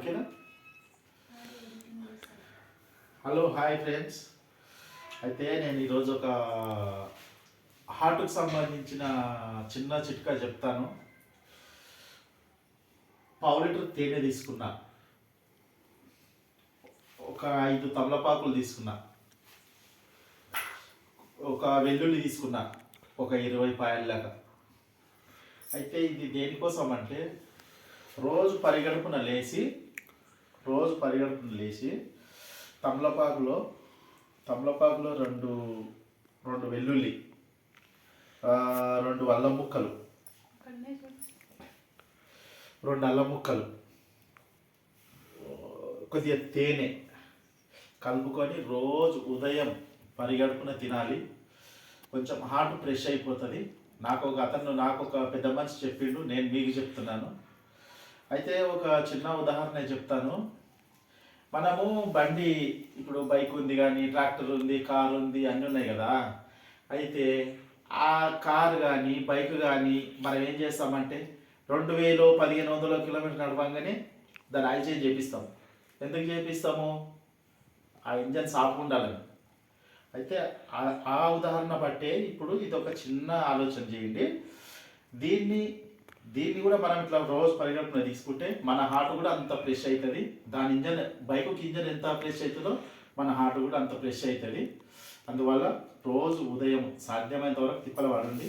ఓకేనా? Hello hi friends. అయితే నేను ఈరోజు ఒక హార్ట్కి సంబంధించిన చిన్న చిట్కా చెప్తాను. పావు లీటర్ తేనె తీసుకున్నా. ఒక ఐదు తమలపాకులు తీసుకున్నా. ఒక వెల్లుల్లి తీసుకున్నా. ఒక ఇరవై పాయల్లాగా అయితే ఇది దేనికోసం అంటే రోజు పరిగడుపున లేచి రోజు పరిగెడుతుంది లేచి తమలపాకులో తమలపాకులో రెండు రెండు వెల్లుల్లి రెండు అల్లం ముక్కలు. రెండు అల్లం ముక్కలు. కొద్దిగా తేనె కలుపుకొని రోజు ఉదయం పరిగడుపున తినాలి. కొంచెం హార్ట్ ఫ్రెష్ అయిపోతుంది. నాకు ఒక అతను నాకు ఒక పెద్ద మనిషి చెప్పిండు నేను మీకు చెప్తున్నాను. అయితే ఒక చిన్న ఉదాహరణ చెప్తాను. మనము బండి ఇప్పుడు బైక్ ఉంది కానీ ట్రాక్టర్ ఉంది కారు ఉంది అన్నీ ఉన్నాయి కదా. అయితే ఆ కారు కానీ బైక్ కానీ మనం ఏం చేస్తామంటే రెండు వేలు పదిహేను వందల కిలోమీటర్ నడవంగానే దాన్ని ఆయిల్ చేంజ్ చేపిస్తాం. ఎందుకు చేపిస్తాము? ఆ ఇంజన్ సాఫ్ ఉండాలని. అయితే ఆ- ఆ ఉదాహరణ బట్టే ఇప్పుడు ఇది ఒక చిన్న ఆలోచన చేయండి. దీన్ని దీన్ని కూడా మనం ఇట్లా రోజు పరిగణన తీసుకుంటే మన హార్ట్ కూడా అంత ఫ్రెష్ అవుతుంది దాని ఇంజన్ బైకుకి ఇంజన్ ఎంత ఫ్రెష్ అవుతుందో మన హార్ట్ కూడా అంత ఫ్రెష్ అవుతుంది అందువల్ల రోజు ఉదయం సాధ్యమైనంత వరకు తిప్పలు పడండి.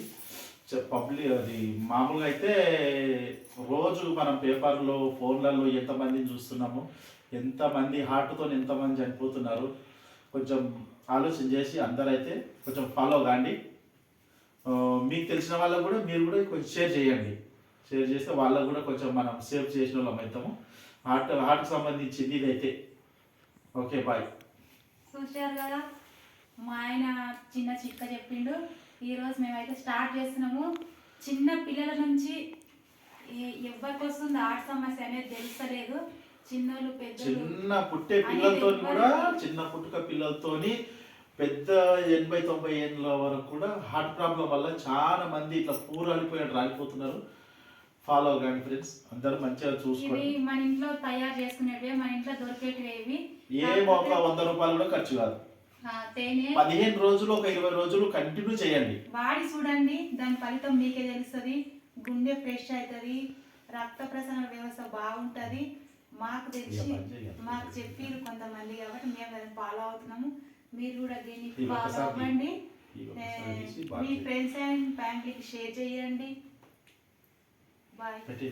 పబ్లిక్ అది మామూలుగా అయితే రోజు మనం పేపర్లో ఫోన్లలో ఎంతమందిని చూస్తున్నాము ఎంతమంది హార్ట్తో ఎంతమంది చనిపోతున్నారు కొంచెం ఆలోచన చేసి అందరైతే కొంచెం ఫాలో కాండి. మీకు తెలిసిన వాళ్ళకు కూడా మీరు కూడా కొంచెం షేర్ చేయండి. షేర్ చేస్తే వాళ్ళకు కూడా కొంచెం మనం సేవ్ చేసిన వాళ్ళం అవుతాము. హార్ట్ హార్ట్కి సంబంధించింది ఇదైతే. ఓకే బాయ్ చూశారు కదా మా ఆయన చిన్న చిట్క చెప్పిండు. ఈరోజు మేమైతే స్టార్ట్ చేస్తున్నాము. చిన్న పిల్లల నుంచి ఎవరికి వస్తుంది ఆట సమస్య అనేది తెలుస్తలేదు. చిన్నోళ్ళు పెద్దలు చిన్న పుట్టే పిల్లలతో కూడా చిన్న పుట్టుక పిల్లలతోని పెద్ద ఎనభై తొంభై ఏళ్ళ వరకు కూడా హార్ట్ ప్రాబ్లం వల్ల చాలా మంది ఇట్లా పూరాలిపోయాడు రాలిపోతున్నారు. ఫాలో కానీ ఫ్రెండ్స్ అందరూ మంచిగా ఇవి చూసుకోండి మన ఇంట్లో తయారు చేసుకునేటివి మన ఇంట్లో దొరికేటివి ఇవి ఏం ఒక వంద రూపాయలు కూడా ఖర్చు కాదు. పదిహేను రోజులు ఒక ఇరవై రోజులు కంటిన్యూ చేయండి. వాడి చూడండి దాని ఫలితం మీకే తెలుస్తుంది. గుండె ఫ్రెష్ అవుతుంది రక్త ప్రసరణ వ్యవస్థ బాగుంటుంది. మాకు తెలిసి. మాకు చెప్పిరు కొంతమంది కాబట్టి మేము దాన్ని ఫాలో అవుతున్నాము. మీరు కూడా దీన్ని ఫాలో అవ్వండి. మీ ఫ్రెండ్స్ అండ్ ఫ్యామిలీకి షేర్ చేయండి. 对